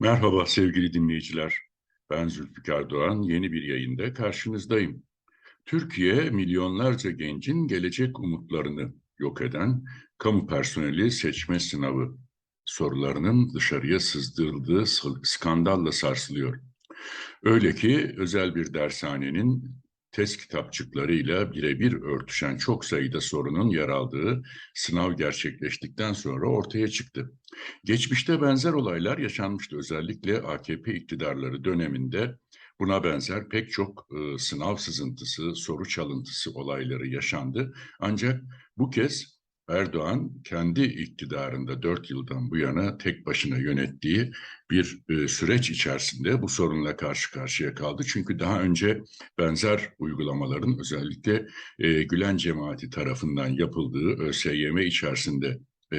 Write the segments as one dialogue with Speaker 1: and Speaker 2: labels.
Speaker 1: Merhaba sevgili dinleyiciler. Ben Zülfikar Doğan. Yeni bir yayında karşınızdayım. Türkiye milyonlarca gencin gelecek umutlarını yok eden kamu personeli seçme sınavı sorularının dışarıya sızdırıldığı skandalla sarsılıyor. Öyle ki özel bir dershanenin test kitapçıklarıyla birebir örtüşen çok sayıda sorunun yer aldığı sınav gerçekleştikten sonra ortaya çıktı. Geçmişte benzer olaylar yaşanmıştı özellikle AKP iktidarları döneminde buna benzer pek çok e, sınav sızıntısı, soru çalıntısı olayları yaşandı. Ancak bu kez Erdoğan kendi iktidarında dört yıldan bu yana tek başına yönettiği bir e, süreç içerisinde bu sorunla karşı karşıya kaldı. Çünkü daha önce benzer uygulamaların özellikle e, Gülen cemaati tarafından yapıldığı ÖSYM içerisinde e,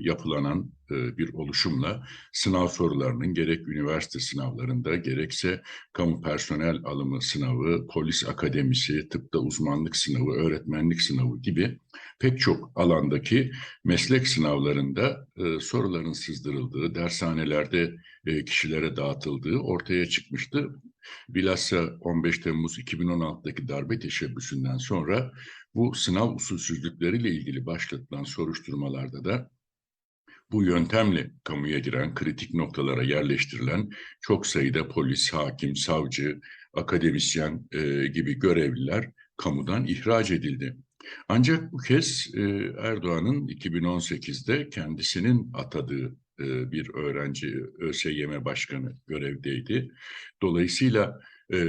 Speaker 1: yapılanan e, bir oluşumla sınav sorularının gerek üniversite sınavlarında gerekse kamu personel alımı sınavı, polis akademisi, tıpta uzmanlık sınavı, öğretmenlik sınavı gibi pek çok alandaki meslek sınavlarında e, soruların sızdırıldığı, dershanelerde e, kişilere dağıtıldığı ortaya çıkmıştı. Bilhassa 15 Temmuz 2016'daki darbe teşebbüsünden sonra bu sınav usulsüzlükleriyle ilgili başlatılan soruşturmalarda da bu yöntemle kamuya giren, kritik noktalara yerleştirilen çok sayıda polis, hakim, savcı, akademisyen e, gibi görevliler kamudan ihraç edildi. Ancak bu kez e, Erdoğan'ın 2018'de kendisinin atadığı e, bir öğrenci ÖSYM Başkanı görevdeydi. Dolayısıyla e,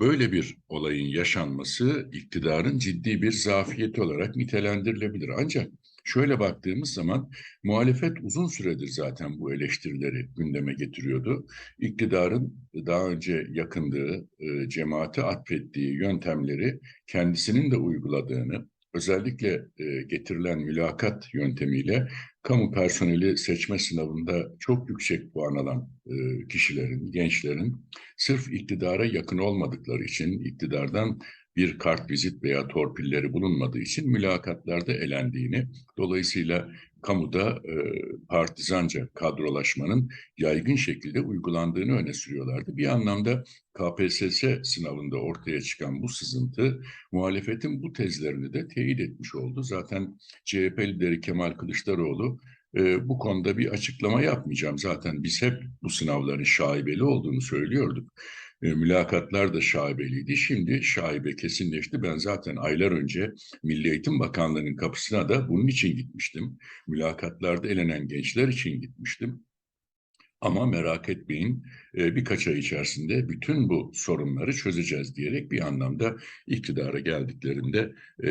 Speaker 1: Böyle bir olayın yaşanması iktidarın ciddi bir zafiyeti olarak nitelendirilebilir. Ancak şöyle baktığımız zaman muhalefet uzun süredir zaten bu eleştirileri gündeme getiriyordu. İktidarın daha önce yakındığı, e, cemaate atfettiği yöntemleri kendisinin de uyguladığını, özellikle e, getirilen mülakat yöntemiyle kamu personeli seçme sınavında çok yüksek puan alan e, kişilerin, gençlerin sırf iktidara yakın olmadıkları için iktidardan bir kart vizit veya torpilleri bulunmadığı için mülakatlarda elendiğini, dolayısıyla kamuda e, partizanca kadrolaşmanın yaygın şekilde uygulandığını öne sürüyorlardı. Bir anlamda KPSS sınavında ortaya çıkan bu sızıntı muhalefetin bu tezlerini de teyit etmiş oldu. Zaten CHP lideri Kemal Kılıçdaroğlu e, bu konuda bir açıklama yapmayacağım. Zaten biz hep bu sınavların şaibeli olduğunu söylüyorduk. E, mülakatlar da şaibeliydi. Şimdi şaibe kesinleşti. Ben zaten aylar önce Milli Eğitim Bakanlığı'nın kapısına da bunun için gitmiştim. Mülakatlarda elenen gençler için gitmiştim. Ama merak etmeyin e, birkaç ay içerisinde bütün bu sorunları çözeceğiz diyerek bir anlamda iktidara geldiklerinde e,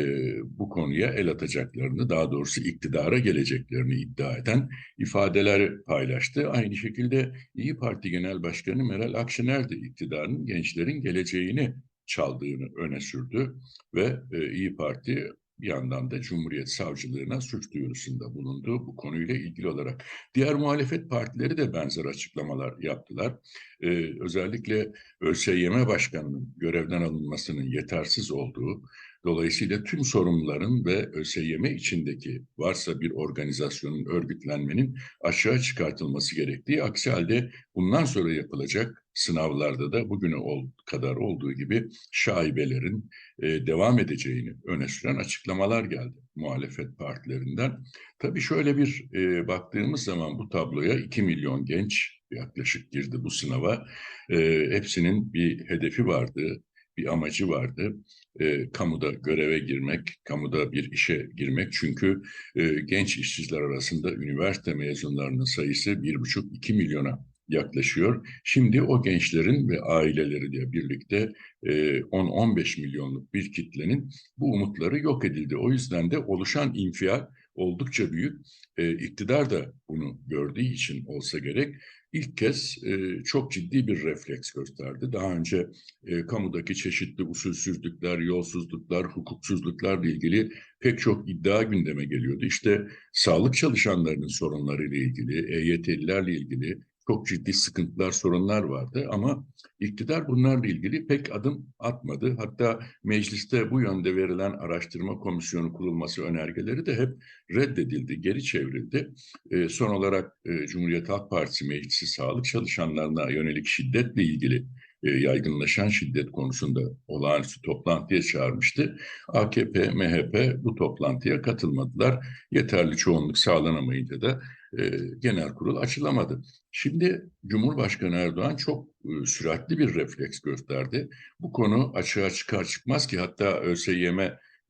Speaker 1: bu konuya el atacaklarını daha doğrusu iktidara geleceklerini iddia eden ifadeler paylaştı. Aynı şekilde İyi Parti Genel Başkanı Meral Akşener de iktidarın gençlerin geleceğini çaldığını öne sürdü ve e, İyi Parti bir yandan da Cumhuriyet Savcılığına suç duyurusunda bulundu bu konuyla ilgili olarak. Diğer muhalefet partileri de benzer açıklamalar yaptılar. Ee, özellikle ÖSYM Başkanı'nın görevden alınmasının yetersiz olduğu, dolayısıyla tüm sorumluların ve ÖSYM içindeki varsa bir organizasyonun, örgütlenmenin aşağı çıkartılması gerektiği, aksi halde bundan sonra yapılacak sınavlarda da bugüne ol, kadar olduğu gibi şaibelerin e, devam edeceğini öne süren açıklamalar geldi muhalefet partilerinden. Tabii şöyle bir e, baktığımız zaman bu tabloya 2 milyon genç yaklaşık girdi bu sınava. E, hepsinin bir hedefi vardı, bir amacı vardı. E, kamuda göreve girmek, kamuda bir işe girmek. Çünkü e, genç işsizler arasında üniversite mezunlarının sayısı 1,5-2 milyona yaklaşıyor. Şimdi o gençlerin ve aileleriyle birlikte 10-15 e, milyonluk bir kitlenin bu umutları yok edildi. O yüzden de oluşan infial oldukça büyük. E, iktidar da bunu gördüğü için olsa gerek ilk kez çok ciddi bir refleks gösterdi. Daha önce e, kamudaki çeşitli usulsüzlükler, yolsuzluklar, hukuksuzluklarla ilgili pek çok iddia gündeme geliyordu. İşte sağlık çalışanlarının sorunlarıyla ilgili, EYT'lilerle ilgili, çok ciddi sıkıntılar, sorunlar vardı ama iktidar bunlarla ilgili pek adım atmadı. Hatta mecliste bu yönde verilen araştırma komisyonu kurulması önergeleri de hep reddedildi, geri çevrildi. E, son olarak e, Cumhuriyet Halk Partisi Meclisi sağlık çalışanlarına yönelik şiddetle ilgili e, yaygınlaşan şiddet konusunda olağanüstü toplantıya çağırmıştı. AKP, MHP bu toplantıya katılmadılar. Yeterli çoğunluk sağlanamayınca da e, genel kurul açılamadı. Şimdi Cumhurbaşkanı Erdoğan çok e, süratli bir refleks gösterdi. Bu konu açığa çıkar çıkmaz ki hatta ÖSYM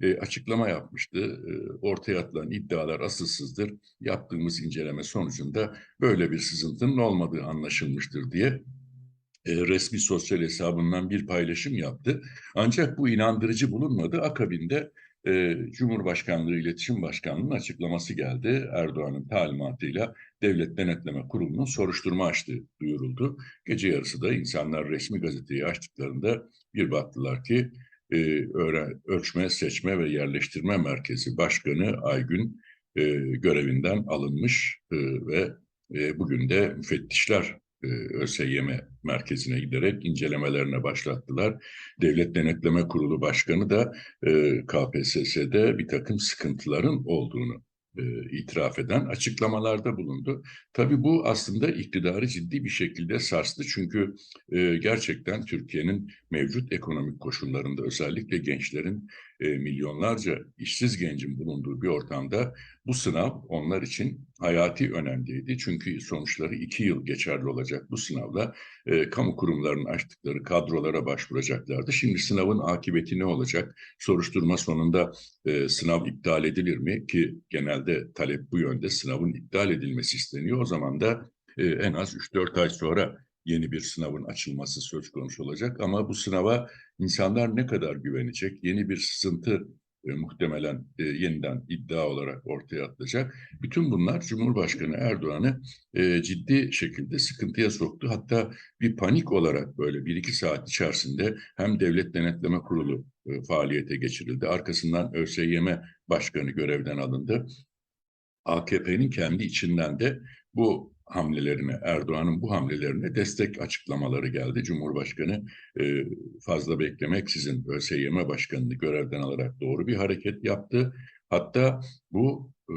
Speaker 1: e, açıklama yapmıştı. E, ortaya atılan iddialar asılsızdır. Yaptığımız inceleme sonucunda böyle bir sızıntının olmadığı anlaşılmıştır diye e, resmi sosyal hesabından bir paylaşım yaptı. Ancak bu inandırıcı bulunmadı. Akabinde e, Cumhurbaşkanlığı İletişim Başkanlığı'nın açıklaması geldi. Erdoğan'ın talimatıyla Devlet Denetleme Kurulu'nun soruşturma açtığı duyuruldu. Gece yarısı da insanlar resmi gazeteyi açtıklarında bir baktılar ki e, öğren, Ölçme, Seçme ve Yerleştirme Merkezi Başkanı Aygün e, görevinden alınmış e, ve e, bugün de müfettişler ÖSYM merkezine giderek incelemelerine başlattılar. Devlet Denetleme Kurulu Başkanı da e, KPSS'de bir takım sıkıntıların olduğunu e, itiraf eden açıklamalarda bulundu. Tabii bu aslında iktidarı ciddi bir şekilde sarstı. Çünkü e, gerçekten Türkiye'nin mevcut ekonomik koşullarında özellikle gençlerin e, milyonlarca işsiz gencin bulunduğu bir ortamda bu sınav onlar için hayati önemliydi. Çünkü sonuçları iki yıl geçerli olacak bu sınavla e, kamu kurumlarının açtıkları kadrolara başvuracaklardı. Şimdi sınavın akıbeti ne olacak? Soruşturma sonunda e, sınav iptal edilir mi? Ki genelde talep bu yönde sınavın iptal edilmesi isteniyor. O zaman da e, en az 3-4 ay sonra yeni bir sınavın açılması söz konusu olacak. Ama bu sınava insanlar ne kadar güvenecek? Yeni bir sızıntı e, muhtemelen e, yeniden iddia olarak ortaya atılacak. Bütün bunlar Cumhurbaşkanı Erdoğan'ı e, ciddi şekilde sıkıntıya soktu. Hatta bir panik olarak böyle bir iki saat içerisinde hem Devlet Denetleme Kurulu e, faaliyete geçirildi. Arkasından ÖSYM Başkanı görevden alındı. AKP'nin kendi içinden de bu hamlelerine, Erdoğan'ın bu hamlelerine destek açıklamaları geldi. Cumhurbaşkanı e, fazla beklemeksizin ÖSYM Başkanı'nı görevden alarak doğru bir hareket yaptı. Hatta bu e,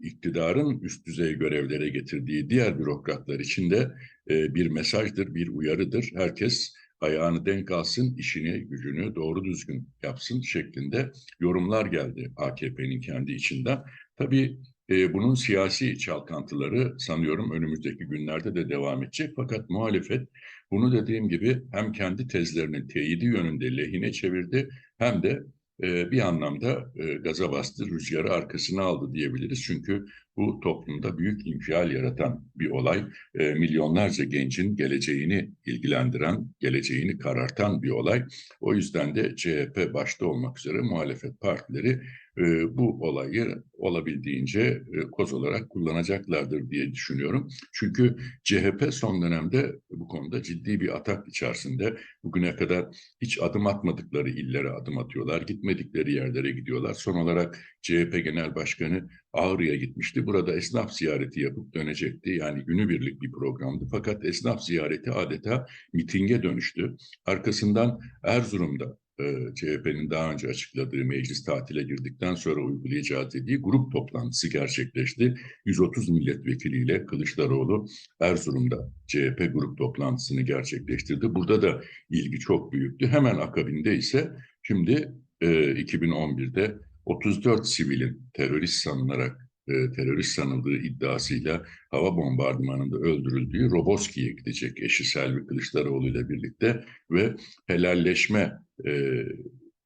Speaker 1: iktidarın üst düzey görevlere getirdiği diğer bürokratlar için de e, bir mesajdır, bir uyarıdır. Herkes ayağını denk alsın, işini, gücünü doğru düzgün yapsın şeklinde yorumlar geldi AKP'nin kendi içinden. Tabii e, bunun siyasi çalkantıları sanıyorum önümüzdeki günlerde de devam edecek. Fakat muhalefet bunu dediğim gibi hem kendi tezlerinin teyidi yönünde lehine çevirdi hem de e, bir anlamda e, gaza bastı, rüzgarı arkasına aldı diyebiliriz. Çünkü bu toplumda büyük infial yaratan bir olay. E, milyonlarca gencin geleceğini ilgilendiren, geleceğini karartan bir olay. O yüzden de CHP başta olmak üzere muhalefet partileri e, bu olayı olabildiğince e, koz olarak kullanacaklardır diye düşünüyorum. Çünkü CHP son dönemde bu konuda ciddi bir atak içerisinde. Bugüne kadar hiç adım atmadıkları illere adım atıyorlar, gitmedikleri yerlere gidiyorlar. Son olarak CHP Genel Başkanı Ağrı'ya gitmişti. Burada esnaf ziyareti yapıp dönecekti. Yani günübirlik bir programdı. Fakat esnaf ziyareti adeta mitinge dönüştü. Arkasından Erzurum'da e, CHP'nin daha önce açıkladığı meclis tatile girdikten sonra uygulayacağı dediği grup toplantısı gerçekleşti. 130 milletvekiliyle Kılıçdaroğlu Erzurum'da CHP grup toplantısını gerçekleştirdi. Burada da ilgi çok büyüktü. Hemen akabinde ise şimdi e, 2011'de 34 sivilin terörist sanılarak e, terörist sanıldığı iddiasıyla hava bombardımanında öldürüldüğü Roboski'ye gidecek eşi Selvi Kılıçdaroğlu ile birlikte ve helalleşme e,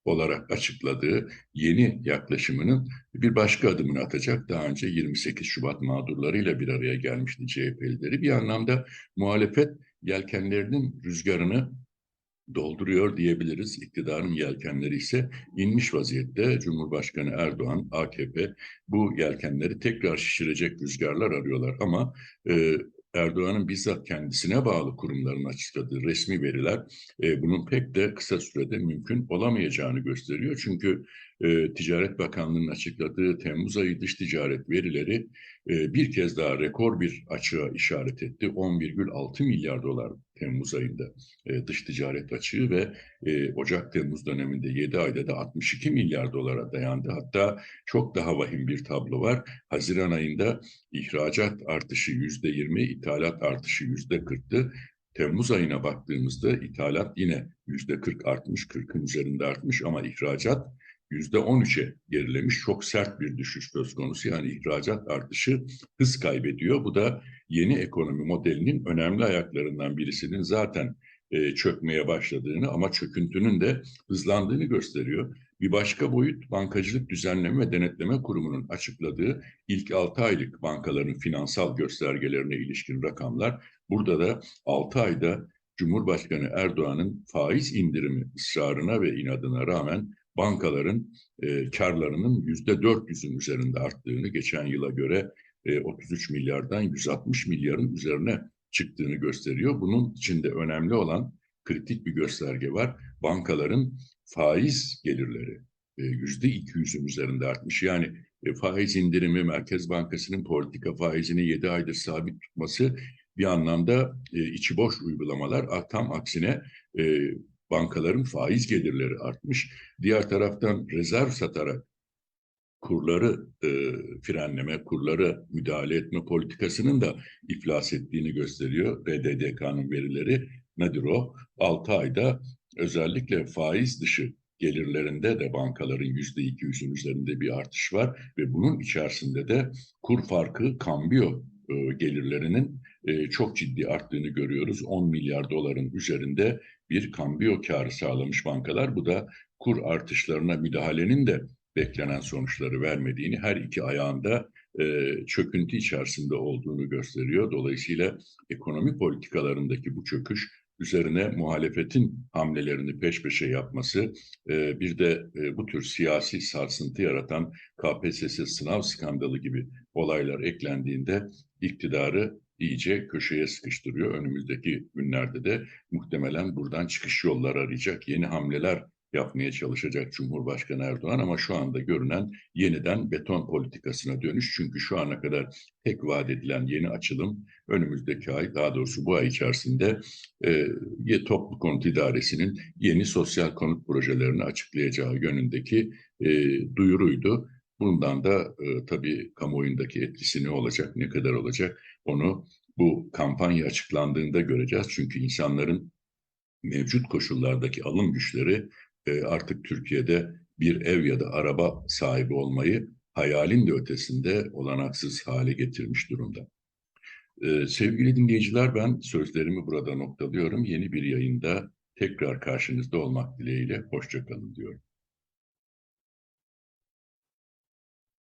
Speaker 1: olarak açıkladığı yeni yaklaşımının bir başka adımını atacak. Daha önce 28 Şubat mağdurlarıyla bir araya gelmişti CHP'lileri. Bir anlamda muhalefet yelkenlerinin rüzgarını dolduruyor diyebiliriz. İktidarın yelkenleri ise inmiş vaziyette. Cumhurbaşkanı Erdoğan, AKP bu yelkenleri tekrar şişirecek rüzgarlar arıyorlar. Ama e, Erdoğan'ın bizzat kendisine bağlı kurumların açıkladığı resmi veriler e, bunun pek de kısa sürede mümkün olamayacağını gösteriyor. Çünkü e, Ticaret Bakanlığı'nın açıkladığı Temmuz ayı dış ticaret verileri e, bir kez daha rekor bir açığa işaret etti. 10,6 milyar dolar Temmuz ayında e, dış ticaret açığı ve e, Ocak-Temmuz döneminde 7 ayda da 62 milyar dolara dayandı. Hatta çok daha vahim bir tablo var. Haziran ayında ihracat artışı %20, ithalat artışı %40'tı. Temmuz ayına baktığımızda ithalat yine yüzde 40 artmış, 40'ın üzerinde artmış ama ihracat yüzde 13'e gerilemiş. Çok sert bir düşüş söz konusu. Yani ihracat artışı hız kaybediyor. Bu da yeni ekonomi modelinin önemli ayaklarından birisinin zaten e, çökmeye başladığını ama çöküntünün de hızlandığını gösteriyor. Bir başka boyut Bankacılık Düzenleme ve Denetleme Kurumu'nun açıkladığı ilk 6 aylık bankaların finansal göstergelerine ilişkin rakamlar. Burada da 6 ayda Cumhurbaşkanı Erdoğan'ın faiz indirimi ısrarına ve inadına rağmen bankaların e, karlarının yüzde 400'ün üzerinde arttığını geçen yıla göre e, 33 milyardan 160 milyarın üzerine çıktığını gösteriyor. Bunun içinde önemli olan kritik bir gösterge var. Bankaların faiz gelirleri e, yüzde 200'ün üzerinde artmış. Yani e, faiz indirimi Merkez Bankası'nın politika faizini 7 aydır sabit tutması bir anlamda e, içi boş uygulamalar. Tam aksine bankaların faiz gelirleri artmış. Diğer taraftan rezerv satarak kurları e, frenleme, kurları müdahale etme politikasının da iflas ettiğini gösteriyor. BDDK'nın verileri nedir o? 6 ayda özellikle faiz dışı gelirlerinde de bankaların yüzde iki yüzün üzerinde bir artış var ve bunun içerisinde de kur farkı kambiyo e, gelirlerinin e, çok ciddi arttığını görüyoruz. 10 milyar doların üzerinde bir kambiyo karı sağlamış bankalar. Bu da kur artışlarına müdahalenin de beklenen sonuçları vermediğini, her iki ayağında e, çöküntü içerisinde olduğunu gösteriyor. Dolayısıyla ekonomi politikalarındaki bu çöküş üzerine muhalefetin hamlelerini peş peşe yapması, e, bir de bu tür siyasi sarsıntı yaratan KPSS sınav skandalı gibi olaylar eklendiğinde iktidarı iyice köşeye sıkıştırıyor. Önümüzdeki günlerde de muhtemelen buradan çıkış yolları arayacak yeni hamleler yapmaya çalışacak Cumhurbaşkanı Erdoğan ama şu anda görünen yeniden beton politikasına dönüş. Çünkü şu ana kadar tek vaat edilen yeni açılım önümüzdeki ay daha doğrusu bu ay içerisinde e, Toplu Konut İdaresi'nin yeni sosyal konut projelerini açıklayacağı yönündeki e, duyuruydu. Bundan da e, tabii kamuoyundaki etkisi ne olacak, ne kadar olacak onu bu kampanya açıklandığında göreceğiz. Çünkü insanların mevcut koşullardaki alım güçleri e, artık Türkiye'de bir ev ya da araba sahibi olmayı hayalin de ötesinde olanaksız hale getirmiş durumda. E, sevgili dinleyiciler ben sözlerimi burada noktalıyorum. Yeni bir yayında tekrar karşınızda olmak dileğiyle hoşçakalın diyorum.